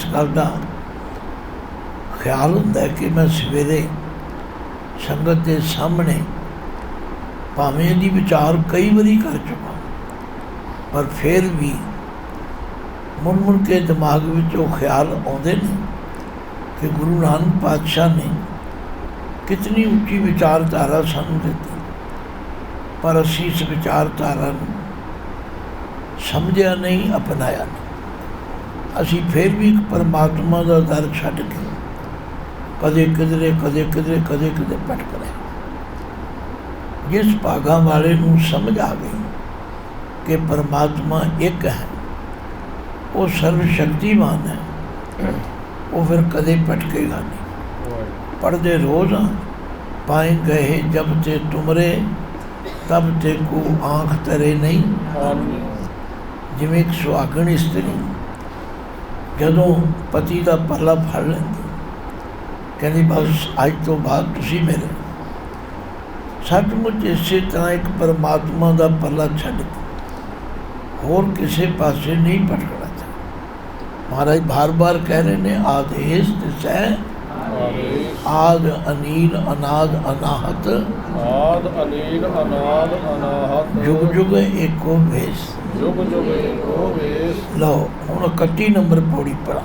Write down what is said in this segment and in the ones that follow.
ਇਸ ਗੱਲ ਦਾ ਖਿਆਲ ਹੁੰਦਾ ਹੈ ਕਿ ਮੈਂ ਸਵੇਰੇ ਸੰਗਤ ਦੇ ਸਾਹਮਣੇ ਭਾਵੇਂ ਇਹਦੀ ਵਿਚਾਰ ਕਈ ਵਾਰੀ ਕਰ ਚੁੱਕਾ ਪਰ ਫਿਰ ਵੀ ਮੁੜ ਮੁੜ ਕੇ ਦਿਮਾਗ ਵਿੱਚ ਉਹ ਖਿਆਲ ਆਉਂਦੇ ਨੇ ਕਿ ਗੁਰੂ ਨਾਨਕ ਪਾਤਸ਼ਾਹ ਨੇ ਕਿਤਨੀ ਉੱਚੀ ਵਿਚਾਰਧਾਰਾ ਸਾਨੂੰ ਦਿੱਤੀ। ਪਰ ਅਸੀਂ ਇਸ ਵਿਚਾਰਧਾਰਾ ਨੂੰ ਸਮਝਿਆ ਨਹੀਂ, ਅਪਣਾਇਆ ਨਹੀਂ। ਅਸੀਂ ਫਿਰ ਵੀ ਪਰਮਾਤਮਾ ਦਾ ਦਰ ਛੱਡ ਕੇ ਕਦੇ ਕਿਧਰੇ ਕਦੇ ਕਿਧਰੇ ਕਦੇ ਕਿਧਰੇ ਭਟਕ ਰਹੇ ਜਿਸ ਭਾਗਾ ਵਾਲੇ ਨੂੰ ਸਮਝ ਆ ਗਈ ਕਿ ਪਰਮਾਤਮਾ ਇੱਕ ਹੈ ਉਹ ਸਰਵ ਸ਼ਕਤੀਮਾਨ ਹੈ ਉਹ ਫਿਰ ਕਦੇ ਭਟਕੇਗਾ ਨਹੀਂ। ਪੜਦੇ ਰੋਜ਼ ਪਾਏ ਗਏ ਜਬ ਤੇ ਤੁਮਰੇ ਤਬ ਤੇ ਕੋ ਆਂਖ ਤਰੇ ਨਹੀਂ। ਜਿਵੇਂ ਇੱਕ ਸੁਹਾਗਣ ਇਸਤਰੀ ਜਦੋਂ ਪਤੀ ਦਾ ਪੱਲਾ ਫੜ ਲੈਂਦੀ ਕਹਿੰਦੀ ਬਸ ਅੱਜ ਤੋਂ ਬਾਅਦ ਤੁਸੀਂ ਮੇਰੇ ਸੱਚਮੁੱਚ ਇਸੇ ਤਰ੍ਹਾਂ ਇੱਕ ਪਰਮਾਤਮਾ ਦਾ ਪੱਲਾ ਛੱਡ ਹੋਰ ਕਿਸੇ ਪਾਸੇ ਨਹੀਂ ਭਟਕਣਾ ਚਾਹੀਦਾ। ਮਹਾਰਾਜ ਬਾਰ-ਬਾਰ ਕਹਿ ਰਹੇ ਨੇ, ਆਦੇਸ਼ ਦਿਸੈ ਆਦ ਅਨੀਲ ਅਨਾਦ ਅਨਾਹਤ। ਆਦ ਅਨੀਲ ਅਨਾਦ ਅਨਾਹਤ। ਜੁਗ ਜੁਗ ਏਕੋ ਭੇਸ ਜੁਗ ਜੁਗ ਏਕੋ ਵੇਸ। ਲਓ ਹੁਣ 31 ਨੰਬਰ ਪੌੜੀ ਪੜਾ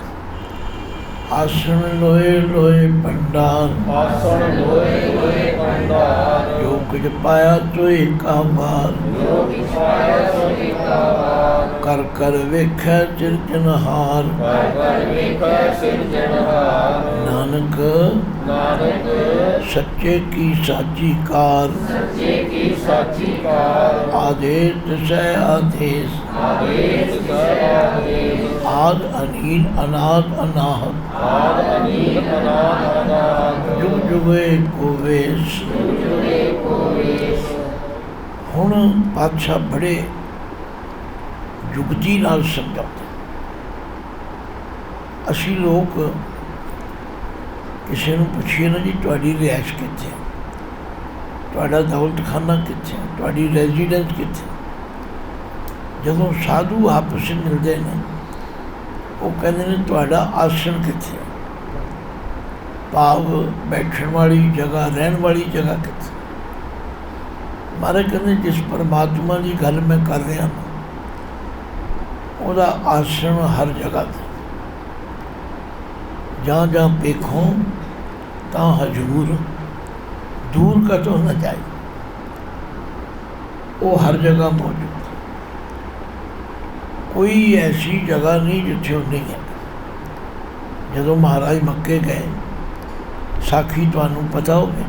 ਆਸਣ ਲੋਏ ਲੋਏ ਭੰਡਾਰ ਆਸਣ ਲੋਏ ਲੋਏ ਕੰਡਾਰ ਜੋ ਕੁਝ ਪਾਇਆ ਤੋ ਏਕਾ ਬਾਰ ਜੋ ਵਿਛਾਇਆ ਸੋ ਏਕਾਵਾਰ ਕਰ ਕਰ ਵੇਖੈ ਚਿਰਜਨਹਾਰ ਕਰ ਕਰ ਵੇਖੈ ਸਿਰਜਣਹਾਰ ਨਾਨਕ ਨਾਨਕ ਸੱਚੇ ਕੀ ਸਾਚੀ ਕਾਰ। ਸੱਚੇ ਕੀ ਸਾਚੀ ਕਾਰ। ਆਦੇਸ਼ ਦਸੈ ਆਦੇਸ਼। ਆਦੇਸ਼ ਸੈ ਆਦੇਸ਼। ਆਦ ਅਨੀਲ ਅਨਾਦ ਅਨਾਹਤ। ਆਦ ਅਨੀਲ ਅਨਾਦ ਅਨਾਹਤ। ਜੁਗ ਜੁਗੇ ਕੋਵੇਸ਼ ਜੁਗ ਜੁਗ ਏਕੋ ਵੇਸ। ਹੁਣ ਪਾਤਸ਼ਾਹ ਬੜੇ ਜੁਗਤੀ ਨਾਲ ਸੰਗਤ। ਅਸੀਂ ਲੋਕ ਕਿਸੇ ਨੂੰ ਪੁੱਛੀਏ ਨਾ ਜੀ, ਤੁਹਾਡੀ ਰਿਹਾਇਸ਼ ਕਿੱਥੇ ਹੈ? ਤੁਹਾਡਾ ਦੌਲਤਖਾਨਾ ਕਿੱਥੇ ਹੈ? ਤੁਹਾਡੀ ਰੈਜ਼ੀਡੈਂਸ ਕਿੱਥੇ ਜਦੋਂ ਸਾਧੂ ਆਪਸ ਵਿੱਚ ਮਿਲਦੇ ਨੇ, ਉਹ ਕਹਿੰਦੇ ਨੇ, ਤੁਹਾਡਾ ਆਸਣ ਕਿੱਥੇ ਹੈ? ਭਾਵ ਬੈਠਣ ਵਾਲੀ ਜਗ੍ਹਾ, ਰਹਿਣ ਵਾਲੀ ਜਗ੍ਹਾ ਕਿੱਥੇ ਮਹਾਰਾਜ ਕਹਿੰਦੇ, ਜਿਸ ਪਰਮਾਤਮਾ ਦੀ ਗੱਲ ਮੈਂ ਕਰ ਰਿਹਾ ਹਾਂ ਉਹਦਾ ਆਸ਼ਰਮ ਹਰ ਜਗ੍ਹਾ ਤੇ। ਜਾਂ ਜਾਂ ਵੇਖੋ ਤਾਂ ਹਜੂਰ ਦੂਰ ਕਤੋਂ ਨਾ ਜਾਏ। ਉਹ ਹਰ ਜਗ੍ਹਾ ਮੌਜੂਦ ਕੋਈ ਐਸੀ ਜਗ੍ਹਾ ਨਹੀਂ ਜਿੱਥੇ ਉਹ ਨਹੀਂ ਹੈ। ਜਦੋਂ ਮਹਾਰਾਜ ਮੱਕੇ ਗਏ, ਸਾਖੀ ਤੁਹਾਨੂੰ ਪਤਾ ਹੋਵੇ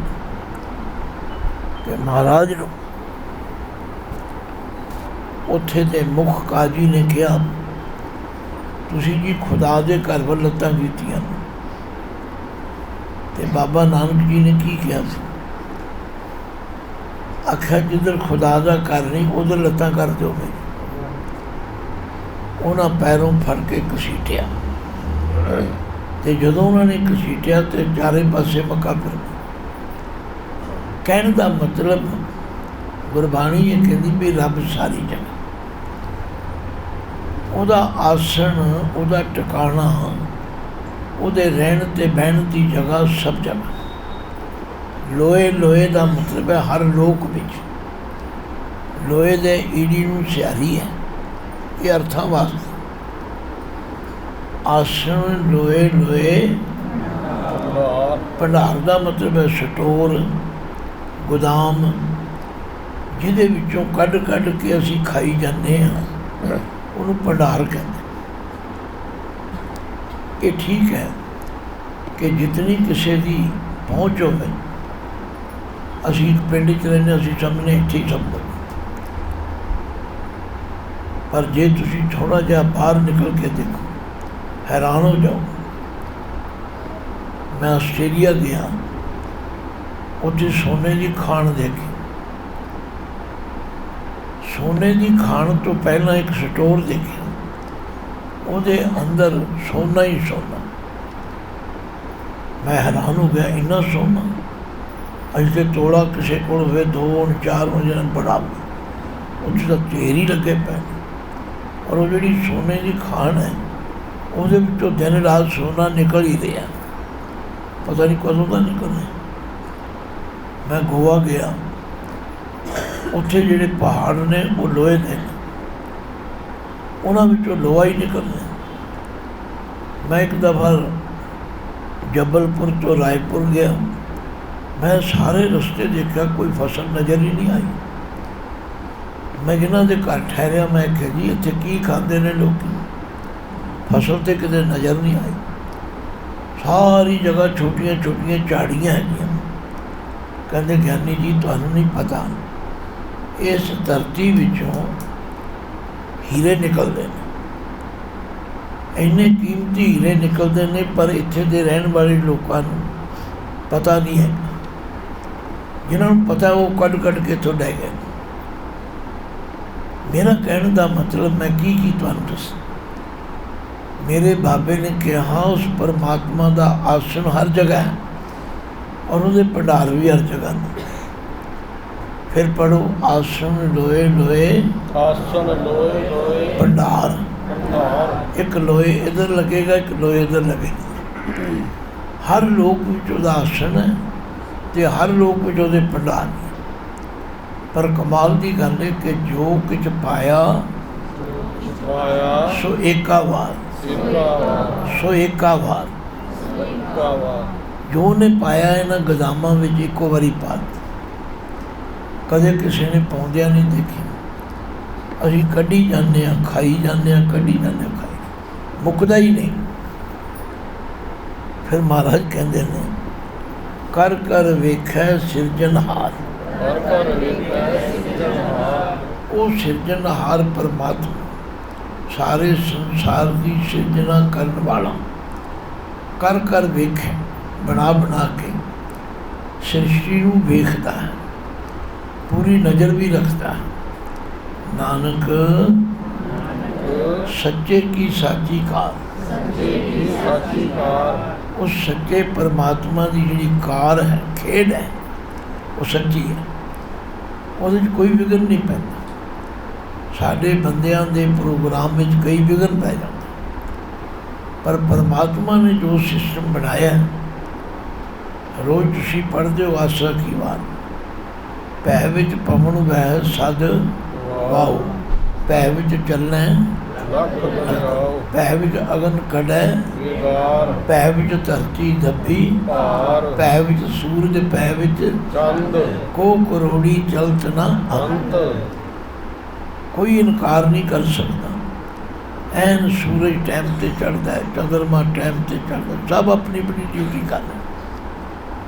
ਕਿ ਮਹਾਰਾਜ ਨੂੰ ਉੱਥੇ ਦੇ ਮੁੱਖ ਕਾਜੀ ਨੇ ਕਿਹਾ, ਤੁਸੀਂ ਜੀ ਖੁਦਾ ਦੇ ਘਰ ਵੱਲ ਲੱਤਾਂ ਕੀਤੀਆਂ ਤੇ ਬਾਬਾ ਨਾਨਕ ਜੀ ਨੇ ਕੀ ਕਿਹਾ ਸੀ? ਆਖਿਆ, ਜਿੱਧਰ ਖੁਦਾ ਦਾ ਘਰ ਨਹੀਂ, ਉਧਰ ਲੱਤਾਂ ਕਰ ਦਿਓ ਮੇਰੀ ਉਹਨਾਂ ਪੈਰੋਂ ਫੜ ਕੇ ਘਸੀਟਿਆ। ਤੇ ਜਦੋਂ ਉਹਨਾਂ ਨੇ ਘਸੀਟਿਆ ਤੇ ਚਾਰੇ ਪਾਸੇ ਮੱਕਾ ਫਿਰ ਕਹਿਣ ਦਾ ਮਤਲਬ ਗੁਰਬਾਣੀ ਇਹ ਕਹਿੰਦੀ ਵੀ ਰੱਬ ਸਾਰੀ ਜਗ੍ਹਾ ਉਹਦਾ ਆਸਣ, ਉਹਦਾ ਟਿਕਾਣਾ, ਉਹਦੇ ਰਹਿਣ ਤੇ ਬਹਿਣ ਦੀ ਜਗ੍ਹਾ ਸਭ ਜਗ੍ਹਾ। ਲੋਏ ਲੋਏ ਦਾ ਮਤਲਬ ਹੈ ਹਰ ਲੋਕ ਵਿੱਚ। ਲੋਏ ਦੇ ਈੜੀ ਨੂੰ ਸਿਆਰੀ ਹੈ, ਇਹ ਅਰਥਾਂ ਵਾਸਤੇ। ਆਸਣ ਲੋਏ ਲੋਏ ਭੰਡਾਰ ਦਾ ਮਤਲਬ ਹੈ ਸਟੋਰ, ਗੋਦਾਮ, ਜਿਹਦੇ ਵਿੱਚੋਂ ਕੱਢ ਕੱਢ ਕੇ ਅਸੀਂ ਖਾਈ ਜਾਂਦੇ ਹਾਂ। ਉਹਨੂੰ ਭੰਡਾਰ ਕਹਿੰਦੇ। ਇਹ ਠੀਕ ਹੈ ਕਿ ਜਿਤਨੀ ਕਿਸੇ ਦੀ ਪਹੁੰਚ ਹੋਵੇ ਅਸੀਂ ਇੱਕ ਪਿੰਡ 'ਚ ਰਹਿੰਦੇ ਹਾਂ, ਅਸੀਂ ਸਾਹਮਣੇ ਇੱਥੇ ਹੀ ਸਭ ਪਰ ਜੇ ਤੁਸੀਂ ਥੋੜਾ ਜਿਹਾ ਬਾਹਰ ਨਿਕਲ ਕੇ ਦੇਖੋ ਹੈਰਾਨ ਹੋ ਜਾਓ। ਮੈਂ ਆਸਟ੍ਰੇਲੀਆ ਗਿਆ ਉੱਥੇ ਸੋਨੇ ਦੀ ਖਾਣ ਦੇਖੀ। ਸੋਨੇ ਦੀ ਖਾਣ ਤੋਂ ਪਹਿਲਾਂ ਇੱਕ ਸਟੋਰ ਦੇਖਿਆ। ਉਹਦੇ ਅੰਦਰ ਸੋਨਾ ਹੀ ਸੋਨਾ। ਮੈਂ ਹੈਰਾਨ ਹੋ ਗਿਆ, ਇੰਨਾ ਸੋਨਾ? ਅਜੇ ਤੋੜਾ ਕਿਸੇ ਕੋਲ ਹੋਵੇ, ਦੋ ਹੁਣ, ਚਾਰ ਹੋ ਜਾਣ ਬੜਾ ਉੱਥੇ ਤਾਂ ਢੇਰ ਹੀ ਲੱਗੇ ਪਏ ਨੇ। ਔਰ ਉਹ ਜਿਹੜੀ ਸੋਨੇ ਦੀ ਖਾਣ ਹੈ, ਉਹਦੇ ਵਿੱਚੋਂ ਦਿਨ ਰਾਤ ਸੋਨਾ ਨਿਕਲ ਹੀ ਰਿਹਾ। ਪਤਾ ਨਹੀਂ ਕਦੋਂ ਦਾ ਨਿਕਲਣਾ ਮੈਂ ਗੋਆ ਗਿਆ। ਉੱਥੇ ਜਿਹੜੇ ਪਹਾੜ ਨੇ, ਉਹ ਲੋਹੇ ਦੇ ਨੇ। ਉਹਨਾਂ ਵਿੱਚੋਂ ਲੋਹਾ ਹੀ ਨਿਕਲਦਾ ਮੈਂ ਇੱਕ ਦਫਾ ਜਬਲਪੁਰ ਤੋਂ ਰਾਏਪੁਰ ਗਿਆ। ਮੈਂ ਸਾਰੇ ਰਸਤੇ ਦੇਖਿਆ, ਕੋਈ ਫਸਲ ਨਜ਼ਰ ਹੀ ਨਹੀਂ ਆਈ। ਮੈਂ ਜਿਨ੍ਹਾਂ ਦੇ ਘਰ ਠਹਿਰਿਆ, ਮੈਂ ਕਿਹਾ, ਜੀ, ਇੱਥੇ ਕੀ ਖਾਂਦੇ ਨੇ ਲੋਕੀ? ਫਸਲ ਤੇ ਕਿਤੇ ਨਜ਼ਰ ਨਹੀਂ ਆਈ। ਸਾਰੀ ਜਗ੍ਹਾ ਛੋਟੀਆਂ ਛੋਟੀਆਂ ਝਾੜੀਆਂ ਹੈਗੀਆਂ। ਕਹਿੰਦੇ, ਗਿਆਨੀ ਜੀ, ਤੁਹਾਨੂੰ ਨਹੀਂ ਪਤਾ। ਇਸ ਧਰਤੀ ਵਿੱਚੋਂ ਹੀਰੇ ਨਿਕਲਦੇ ਨੇ। ਇੰਨੇ ਕੀਮਤੀ ਹੀਰੇ ਨਿਕਲਦੇ ਨੇ, ਪਰ ਇੱਥੇ ਦੇ ਰਹਿਣ ਵਾਲੇ ਲੋਕਾਂ ਨੂੰ ਪਤਾ ਨਹੀਂ ਹੈ। ਜਿਨ੍ਹਾਂ ਨੂੰ ਪਤਾ ਉਹ ਕੱਢ ਕੱਢ ਕੇ ਇੱਥੋਂ ਲੈ ਗਏ ਮੇਰਾ ਕਹਿਣ ਦਾ ਮਤਲਬ ਮੈਂ ਕੀ ਕੀ ਤੁਹਾਨੂੰ ਦੱਸਾਂ? ਮੇਰੇ ਬਾਬੇ ਨੇ ਕਿਹਾ, ਉਸ ਪਰਮਾਤਮਾ ਦਾ ਆਸਣ ਹਰ ਜਗ੍ਹਾ ਹੈ, ਔਰ ਉਹਦੇ ਭੰਡਾਰ ਵੀ ਹਰ ਜਗ੍ਹਾ ਨੇ। ਫਿਰ ਪੜੋ ਆਸਣ ਲੋਏ ਲੋਏ। ਆਸਨ ਲੋਏ ਲੋਏ। ਭੰਡਾਰ। ਇੱਕ ਲੋਏ ਇਧਰ ਲੱਗੇਗਾ ਇੱਕ ਲੋਏ ਇਧਰ ਲੱਗੇਗਾ। ਹਰ ਲੋਕ ਵਿੱਚ ਉਹਦਾ ਆਸਣ ਹੈ ਤੇ ਹਰ ਲੋਕ ਵਿੱਚ ਉਹਦੇ ਭੰਡਾਰ ਪਰ ਕਮਾਲ ਦੀ ਗੱਲ ਹੈ ਕਿ ਜੋ ਕੁਝ ਪਾਇਆ ਵਾਇਆ ਸੋ ਏਕਾ ਵਾਰ। ਸਿੱਕਾ ਸੋ ਏਕਾ ਵਾਰ। ਸਿੱਕਾ ਵਾ ਜੋ ਨੇ ਪਾਇਆ ਇਹਨਾਂ ਗਦਾਮਾਂ ਵਿੱਚ ਇੱਕੋ ਵਾਰੀ ਪਾ ਦਿੱਤਾ। ਕਦੇ ਕਿਸੇ ਨੇ ਪਾਉਂਦਿਆਂ ਨਹੀਂ ਦੇਖੀ। ਅਸੀਂ ਕੱਢੀ ਜਾਂਦੇ ਆ ਖਾਈ ਜਾਂਦੇ ਆ ਕੱਢੀ ਜਾਂਦੇ ਆ ਖਾਈ ਮੁੱਕਦਾ ਹੀ ਨਹੀਂ। ਫਿਰ ਮਹਾਰਾਜ ਕਹਿੰਦੇ ਨੇ ਕਰ ਕਰ ਵੇਖੈ ਸਿਰਜਣਹਾਰ ਹਰ। ਘਰ ਵੇਖੈ ਸਿਰਜਣਹਾਰ ਉਹ ਸਿਰਜਣਹਾਰ ਪਰਮਾਤਮਾ ਸਾਰੇ ਸੰਸਾਰ ਦੀ ਸਿਰਜਣਾ ਕਰਨ ਵਾਲਾ। ਕਰ ਕਰ ਵੇਖੇ ਬਣਾ ਬਣਾ ਕੇ ਸ੍ਰਿਸ਼ਟੀ ਨੂੰ ਵੇਖਦਾ ਹੈ। ਪੂਰੀ ਨਜ਼ਰ ਵੀ ਰੱਖਦਾ। ਨਾਨਕ ਸੱਚੇ ਕੀ ਸਾਚੀ ਕਾਰ। ਜੀ ਸਾਚੀ ਕਾਰ। ਉਸ ਸੱਚੇ ਪਰਮਾਤਮਾ ਦੀ ਜਿਹੜੀ ਕਾਰ ਹੈ ਖੇਡ ਹੈ ਉਹ ਸੱਚੀ ਹੈ। ਉਹਦੇ 'ਚ ਕੋਈ ਵਿਗਨ ਨਹੀਂ ਪੈਂਦਾ। ਸਾਡੇ ਬੰਦਿਆਂ ਦੇ ਪ੍ਰੋਗਰਾਮ ਵਿੱਚ ਕਈ ਵਿਗਨ ਪੈ ਜਾਂਦੇ। ਪਰ ਪਰਮਾਤਮਾ ਨੇ ਜੋ ਸਿਸਟਮ ਬਣਾਇਆ ਰੋਜ਼ ਤੁਸੀਂ ਪੜ੍ਹਦੇ ਹੋ ਆਸਾ ਕੀ ਬਾਤ। ਪੈ ਵਿੱਚ ਪਵਨ ਵਹਿ ਸਦ ਵਾਓ ਪੈ ਵਿੱਚ ਚੱਲਣਾ ਪੈ ਵਿੱਚ ਅਗਨ ਕੜੈ ਪੈ ਵਿੱਚ ਧਰਤੀ ਦੱਬੀ ਪੈ ਵਿੱਚ ਸੂਰਜ ਪੈ ਵਿੱਚ ਚੰਦ। ਕੋ ਕਰੋੜੀ ਚਲਤ ਨਾ। ਅੰਤ। ਕੋਈ ਇਨਕਾਰ ਨਹੀਂ ਕਰ ਸਕਦਾ। ਐਨ ਸੂਰਜ ਟਾਈਮ ਤੇ ਚੜਦਾ ਹੈ ਚੰਦਰਮਾ ਟਾਈਮ ਤੇ ਚੜਦਾ ਸਭ ਆਪਣੀ ਆਪਣੀ ਡਿਊਟੀ ਕਰਦੇ।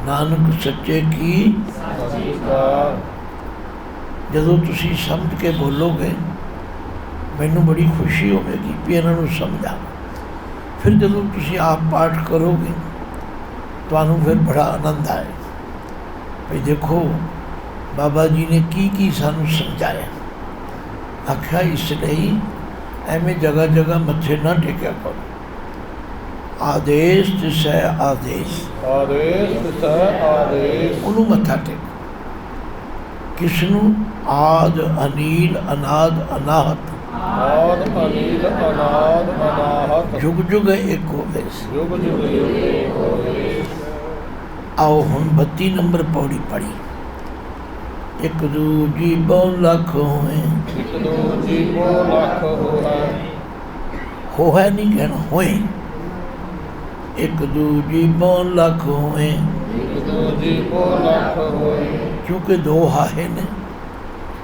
ਨਾਨਕ ਸੱਚੇ ਕੀ? ਸਾਚੀ ਕਾਰ ਜਦੋਂ ਤੁਸੀਂ ਸਮਝ ਕੇ ਬੋਲੋਗੇ, ਮੈਨੂੰ ਬੜੀ ਖੁਸ਼ੀ ਹੋਵੇਗੀ ਵੀ ਇਹਨਾਂ ਨੂੰ ਸਮਝਾ ਫਿਰ ਜਦੋਂ ਤੁਸੀਂ ਆਪ ਪਾਠ ਕਰੋਗੇ, ਤੁਹਾਨੂੰ ਫਿਰ ਬੜਾ ਆਨੰਦ ਆਏ ਵੀ ਦੇਖੋ, ਬਾਬਾ ਜੀ ਨੇ ਕੀ ਕੀ ਸਾਨੂੰ ਸਮਝਾਇਆ। ਆਖਿਆ, ਇਸ ਲਈ ਐਵੇਂ ਜਗ੍ਹਾ ਜਗ੍ਹਾ ਮੱਥੇ ਨਾ ਟੇਕਿਆ ਕਰੋ। ਆਦੇਸ਼ ਜਿਸੈ ਆਦੇਸ਼। ਆਦੇਸ਼ ਸਹਿ ਆਦੇਸ਼। ਉਹਨੂੰ ਮੱਥਾ ਟੇਕ। ਕਿਸ ਨੂੰ ਆਦ ਅਨੀਲ ਅਨਾਦ ਅਨਾਹਤ। ਆਦ ਅਨੀਲ ਅਨਾਦ ਅਨਾਹਤ। ਜੁਗ ਜੁਗ ਇੱਕ ਹੋਵੇ। ਯੁਗ ਯੁਗ ਏਕ ਹੋਏ ਆਓ ਹੁਣ 32 ਨੰਬਰ ਪੌੜੀ ਪੜੀ ਇੱਕ ਦੂਜੀ ਬਹੁ ਲੱਖ ਹੋਏ। ਇਕ ਦੋ ਜੀਵੋ ਲੱਖ ਹੋਏ। ਹੋਇਆ ਨਹੀਂ ਕਹਿਣਾ ਹੋਏ। ਇੱਕ ਦੂਜੀ ਬਹੁ ਲੱਖ ਹੋਏ। ਇਕ ਦੋ ਜੀਵੋ ਲੱਖ ਹੋਏ। ਕਿਉਂਕਿ ਦੋ ਹਾਏ ਨੇ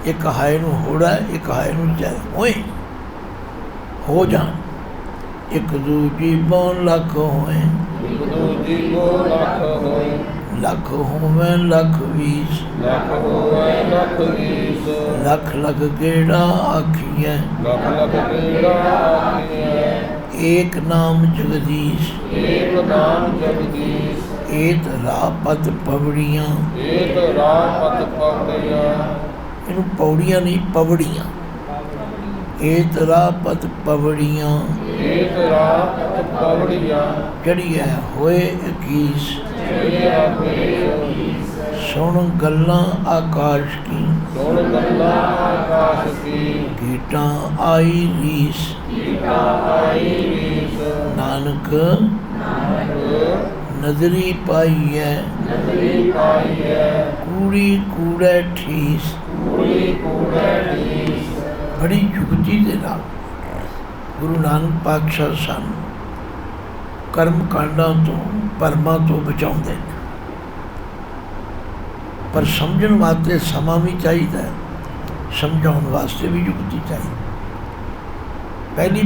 ਇੱਕ ਹਾਏ ਨੂੰ ਹੋੜਾ ਇੱਕ ਹਾਏ ਨੂੰ ਚਾਹ ਹੋਏ। ਹੋ ਜਾਣ। ਇੱਕ ਦੂਜੀ ਬਹੁ ਲੱਖ ਹੋਏ। ਇਕ ਦੋ ਜੀਵੋ ਲੱਖ ਹੋਏ। ਲੱਖ ਹੋਵੇ ਲੱਖ ਵੀਸ। ਲੱਖ ਹੋਏ ਲੱਖ ਵੀਸ। ਲੱਖ ਲੱਖ ਗੇੜਾ ਆਖੀਐ। ਲੱਖ ਲੱਖ ਕੀੜਾ ਆਖੀਐ। ਏਕ ਨਾਮ ਜਗਦੀਸ਼। ਏਕ ਨਾਮ ਜਗਦੀਸ਼। ਏਤ ਰਾਪਤ ਪਵੜੀਆਂ। ਏਕ ਰਾਮ ਪਤ ਪਵੜਿਆ। ਇਹਨੂੰ ਪੌੜੀਆਂ ਨਹੀਂ ਪਵੜੀਆਂ। ਏਤ ਰਾਪਤ ਪਵੜੀਆਂ। ਏਕ ਰਾਮ ਪਤ ਪਵੜਿਆ। ਜਿਹੜੀ ਹੈ ਹੋਏ 21 ਏ ਆਪੇ ਸੁਣ ਗੱਲਾਂ ਆਕਾਸ਼ ਕੀ। ਸੁਣ ਗੱਲਾਂ ਆਕਾਸ਼ ਕੀ। ਕੀਟਾਂ ਆਈ ਰੀਸ। ਕੀਟਾ ਆਈ ਰੀਸ ਨਾਨਕ ਨਾਨਕ ਨਜ਼ਰੀ ਪਾਈਐ। ਨਦਰੀ ਪਾਈਐ ਕੂੜੀ ਕੂੜੈ ਠੀਸ। ਕੂੜੀ ਕੂੜੈ ਰੀਸ ਬੜੀ ਯੁਕਤੀ ਦੇ ਨਾਲ ਗੁਰੂ ਨਾਨਕ ਪਾਤਸ਼ਾਹ ਸਾਨੂੰ ਕਰਮ ਕਾਂਡਾਂ ਤੋਂ, ਪਰਮਾਂ ਤੋਂ ਬਚਾਉਂਦੇ ਨੇ। ਪਰ ਸਮਝਣ ਵਾਸਤੇ ਸਮਾਂ ਵੀ ਚਾਹੀਦਾ ਹੈ। ਸਮਝਾਉਣ ਵਾਸਤੇ ਵੀ ਯੁਕਤੀ ਚਾਹੀਦੀ। ਪਹਿਲੀ